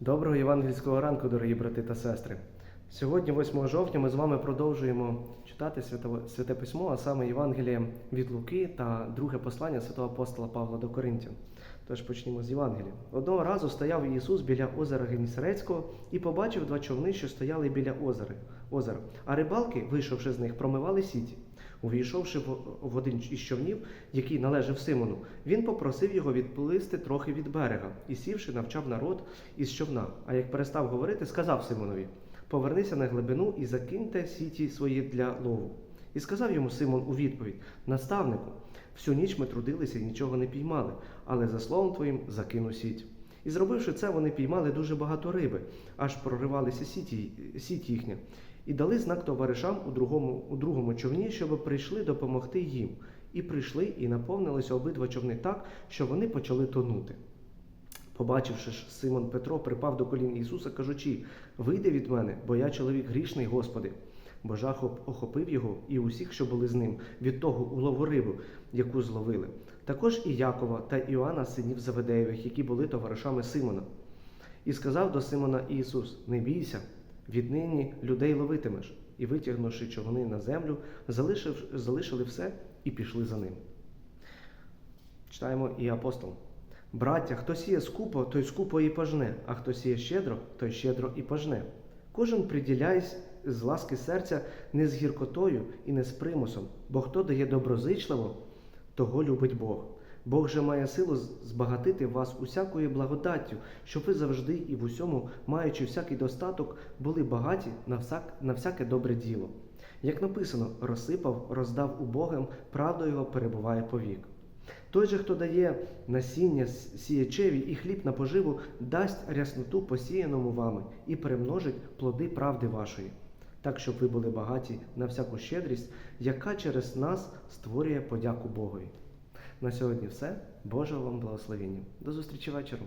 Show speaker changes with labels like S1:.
S1: Доброго євангельського ранку, дорогі брати та сестри. Сьогодні, 8 жовтня, ми з вами продовжуємо читати Святого- Святе Письмо, а саме Євангеліє від Луки та друге послання святого апостола Павла до Коринтян. Тож почнімо з Євангелія. Одного разу стояв Ісус біля озера Генісарецького і побачив два човни, що стояли біля озера. озера. А рибалки, вийшовши з них, промивали сіті. Увійшовши в один із човнів, який належав Симону, він попросив його відплисти трохи від берега і, сівши, навчав народ із човна. А як перестав говорити, сказав Симонові: Повернися на глибину і закиньте сіті свої для лову. І сказав йому Симон у відповідь: Наставнику, всю ніч ми трудилися і нічого не піймали, але за словом твоїм закину сіть. І зробивши це, вони піймали дуже багато риби, аж проривалися сіті, сіть їхня, і дали знак товаришам у другому, у другому човні, щоб прийшли допомогти їм. І прийшли, і наповнилися обидва човни так, що вони почали тонути. Побачивши ж, Симон Петро припав до колін Ісуса, кажучи: Вийди від мене, бо я чоловік грішний, Господи. Бо жах охопив його і усіх, що були з ним, від того улову рибу, яку зловили. Також і Якова та Іоанна, синів Заведеєвих, які були товаришами Симона. І сказав до Симона Ісус: Не бійся, віднині людей ловитимеш. І витягнувши човни на землю, залишив, залишили все і пішли за ним. Читаємо і апостол. Браття, хто сіє скупо, той скупо і пожне, а хто сіє щедро, той щедро і пожне. Кожен приділяє з ласки серця не з гіркотою і не з примусом, бо хто дає доброзичливо, того любить Бог. Бог же має силу збагатити вас усякою благодаттю, щоб ви завжди і в усьому, маючи всякий достаток, були багаті на, всяк, на всяке добре діло. Як написано, розсипав, роздав убогим, правда його перебуває повік. Той же, хто дає насіння сіячеві і хліб на поживу, дасть рясноту посіяному вами і перемножить плоди правди вашої, так щоб ви були багаті на всяку щедрість, яка через нас створює подяку Богові. На сьогодні все. Божого вам благословення. До зустрічі вечором.